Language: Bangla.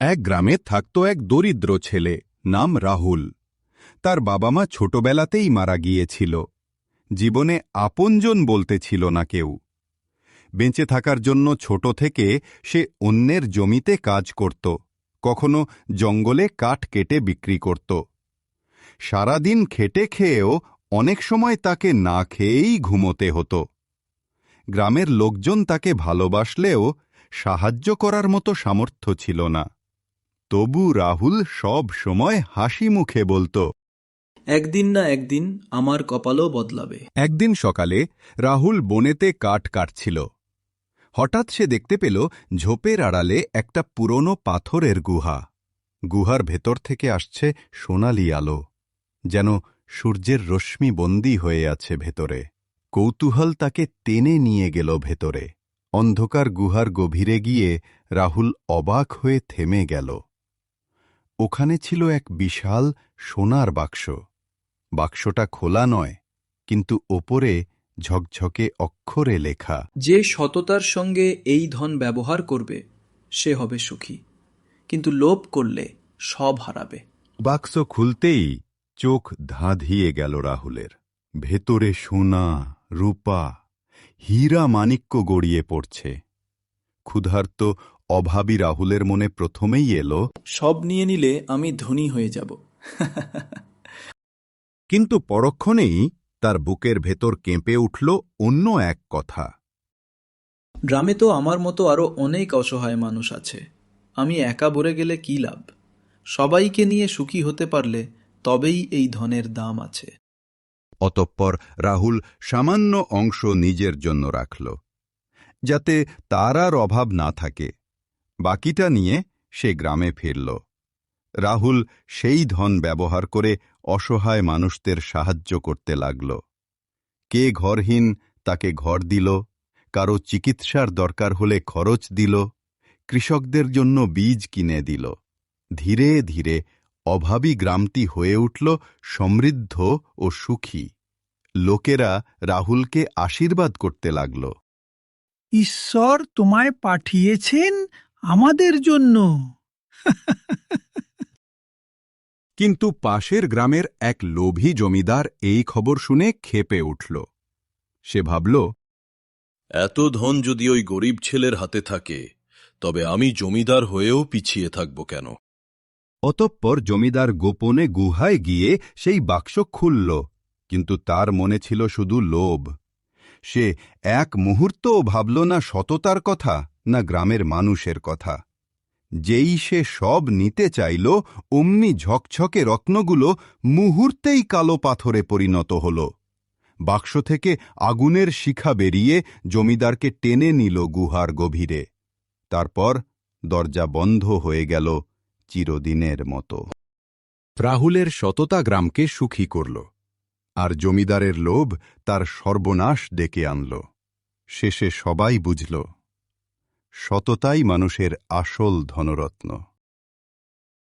এক গ্রামে থাকত এক দরিদ্র ছেলে, নাম রাহুল। তার বাবা মা ছোটবেলাতেই মারা গিয়েছিল। জীবনে আপনজন বলতে ছিল না কেউ। বেঁচে থাকার জন্য ছোট থেকে সে অন্যের জমিতে কাজ করত, কখনো জঙ্গলে কাঠ কেটে বিক্রি করত। সারাদিন খেটে খেয়েও অনেক সময় তাকে না খেয়েই ঘুমোতে হতো। গ্রামের লোকজন তাকে ভালোবাসলেও সাহায্য করার মতো সামর্থ্য ছিল না। তবু রাহুল সব সময় হাসি মুখে বলতো। একদিন না একদিন আমার কপালও বদলাবে। একদিন সকালে রাহুল বনেতে কাঠ কাটছিল। হঠাৎ সে দেখতে পেল ঝোপের আড়ালে একটা পুরনো পাথরের গুহা। গুহার ভেতর থেকে আসছে সোনালি আলো যেন সূর্যের রশ্মি বন্দী হয়ে আছে ভেতরে। কৌতূহল তাকে টেনে নিয়ে গেল ভেতরে। অন্ধকার গুহার গভীরে গিয়ে রাহুল অবাক হয়ে থেমে গেল। ওখানে ছিল এক বিশাল সোনার বাক্স। বাক্সটা খোলা নয় কিন্তু ওপরে ঝকঝকে অক্ষরে লেখা। যে সততার সঙ্গে এই ধন ব্যবহার করবে সে হবে সুখী। কিন্তু লোভ করলে সব হারাবে। বাক্স খুলতেই চোখ ধাঁধিয়ে গেল রাহুলের। ভেতরে সোনা রূপা হীরা মাণিক্য গড়িয়ে পড়ছে। ক্ষুধার্ত অভাবী রাহুলের মনে প্রথমেই এলো সব নিয়ে নিলে আমি ধনী হয়ে যাব। কিন্তু পরক্ষণেই তার বুকের ভেতর কেঁপে উঠল অন্য এক কথা। গ্রামে তো আমার মতো আরও অনেক অসহায় মানুষ আছে। আমি একা ভরে গেলে কি লাভ? সবাইকে নিয়ে সুখী হতে পারলে তবেই এই ধনের দাম আছে। অতঃপর রাহুল সামান্য অংশ নিজের জন্য রাখল যাতে তার আর অভাব না থাকে। বাকিটা নিয়ে সে গ্রামে ফিরল। রাহুল সেই ধন ব্যবহার করে অসহায় মানুষদের সাহায্য করতে লাগল। কে ঘরহীন তাকে ঘর দিল, কারও চিকিৎসার দরকার হলে খরচ দিল, কৃষকদের জন্য বীজ কিনে দিল। ধীরে ধীরে অভাবী গ্রামটি হয়ে উঠল সমৃদ্ধ ও সুখী। লোকেরা রাহুলকে আশীর্বাদ করতে লাগল। ঈশ্বর তোমায় পাঠিয়েছেন আমাদের জন্য। কিন্তু পাশের গ্রামের এক লোভী জমিদার এই খবর শুনে খেপে উঠল। সে ভাবল এত ধন যদি ওই গরিব ছেলের হাতে থাকে তবে আমি জমিদার হয়েও পিছিয়ে থাকব কেন? অতঃপর জমিদার গোপনে গুহায় গিয়ে সেই বাক্স খুলল কিন্তু তার মনে ছিল শুধু লোভ। সে এক মুহূর্তও ভাবল না সততার কথা, না গ্রামের মানুষের কথা। যেই সে সব নিতে চাইল, অমনি ঝকঝকে রত্নগুলো মুহূর্তেই কালো পাথরে পরিণত হল। বাক্স থেকে আগুনের শিখা বেরিয়ে জমিদারকে টেনে নিল গুহার গভীরে। তারপর দরজা বন্ধ হয়ে গেল চিরদিনের মতো। রাহুলের সততা গ্রামকে সুখী করল। আর জমিদারের লোভ তার সর্বনাশ ডেকে আনল। শেষে সবাই বুঝল সততাই মানুষের আসল ধনরত্ন।